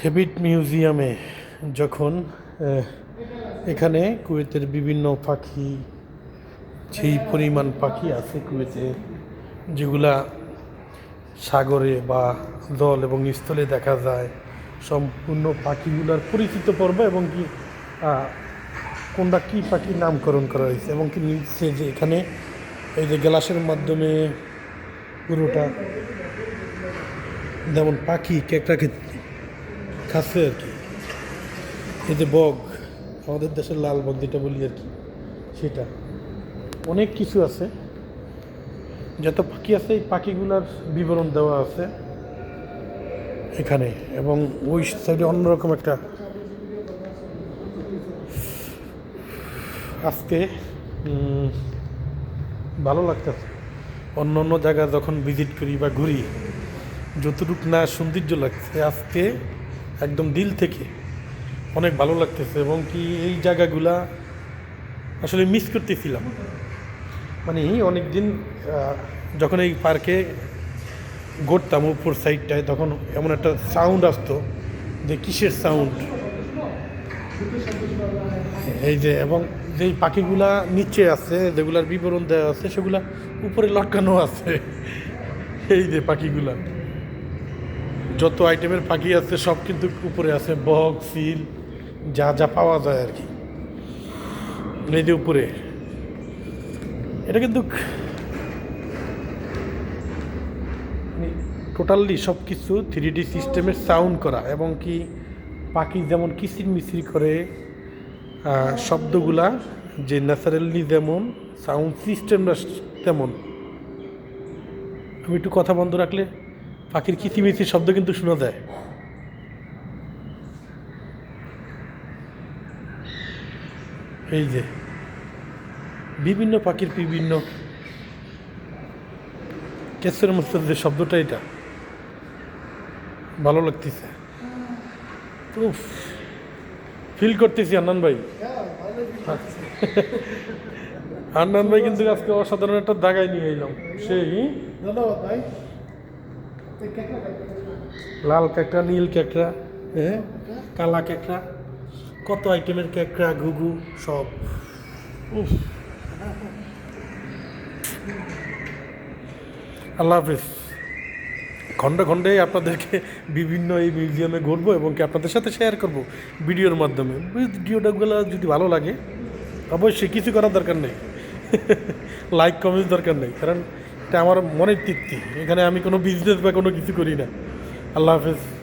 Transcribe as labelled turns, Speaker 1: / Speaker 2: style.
Speaker 1: Habit মিউজিয়ামে যখন এখানে কুয়েতের বিভিন্ন পাখি যেই পরিমাণ পাখি আছে কুয়েতে, যেগুলা সাগরে বা জল এবং স্থলে দেখা যায়, সম্পূর্ণ পাখিগুলোর পরিচিত পর্ব এবং কি কোনটা কী পাখির নামকরণ করা হয়েছে এবং কি নিচ্ছে যে এখানে, এই যে গ্লাসের মাধ্যমে পুরোটা, যেমন পাখি কেকটাকে খাচ্ছে আর কি? এই যে বগ, আমাদের দেশের লাল বগ যেটা বলি আর কি, সেটা। অনেক কিছু আছে। যত পাখি আছে, এই পাখিগুলার বিবরণ দেওয়া আছে এখানে। এবং ওই সাইডে অন্যরকম একটা আজকে ভালো লাগতেছে। অন্য অন্য জায়গা যখন ভিজিট করি বা ঘুরি, যতটুক না সৌন্দর্য লাগছে, আজকে একদম দিল থেকে অনেক ভালো লাগতেছে এবং কি এই জায়গাগুলা আসলে মিস করতেছিলাম। মানে অনেক দিন যখন এই পার্কে ঘুরতাম উপর সাইডটায় তখন এমন একটা সাউন্ড আসতো যে কিসের সাউন্ড এই যে, এবং যেই পাখিগুলা নিচে আছে, যেগুলার বিবরণ দেওয়া আছে, সেগুলা উপরে লটকানো আছে। এই যে পাখিগুলা। যত আইটেমের পাখি আছে, সব কিন্তু উপরে আছে। বক, সিল, যা যা পাওয়া যায় আর কি। এই উপরে। এটা কিন্তু টোটালি সব কিছু থ্রি ডি সিস্টেমের সাউন্ড করা এবং কি পাখি যেমন কিচির মিচির করে শব্দগুলা, যে ন্যাচারালি যেমন, সাউন্ড সিস্টেমটা তেমন। আমি একটু কথা বন্ধ রাখলে পাখির কিচিমিচির শব্দ কিন্তু শোনা যায়। এই যে, বিভিন্ন পাখির বিভিন্ন কেসের মধ্যে যে শব্দটা এটা, ভালো লাগতেছে। ফিল করতেছি আন্নান ভাই। আন্নান ভাই কিন্তু আজকে অসাধারণ একটা দাগায় নিয়ে এলাম। সেই
Speaker 2: ধন্যবাদ ভাই।
Speaker 1: লাল ক্যাকড়া নীল ক্যাকড়া হ্যাঁ কালা ক্যাকড়া কত আইটেমের ক্যাকড়া ঘুঘু, সব। আল্লাহ হাফিজ। খণ্ডে খণ্ডে আপনাদেরকে বিভিন্ন এই মিউজিয়ামে ঘুরবো এবং কি আপনাদের সাথে শেয়ার করব ভিডিওর মাধ্যমে। ভিডিওটাগুলো যদি ভালো লাগে, অবশ্যই কিছু করার দরকার নেই। লাইক কমেন্ট দরকার নেই। কারণ এটা আমার মনের তৃপ্তি। এখানে আমি কোনো বিজনেস বা কোনো কিছু করি না। আল্লাহ হাফেজ।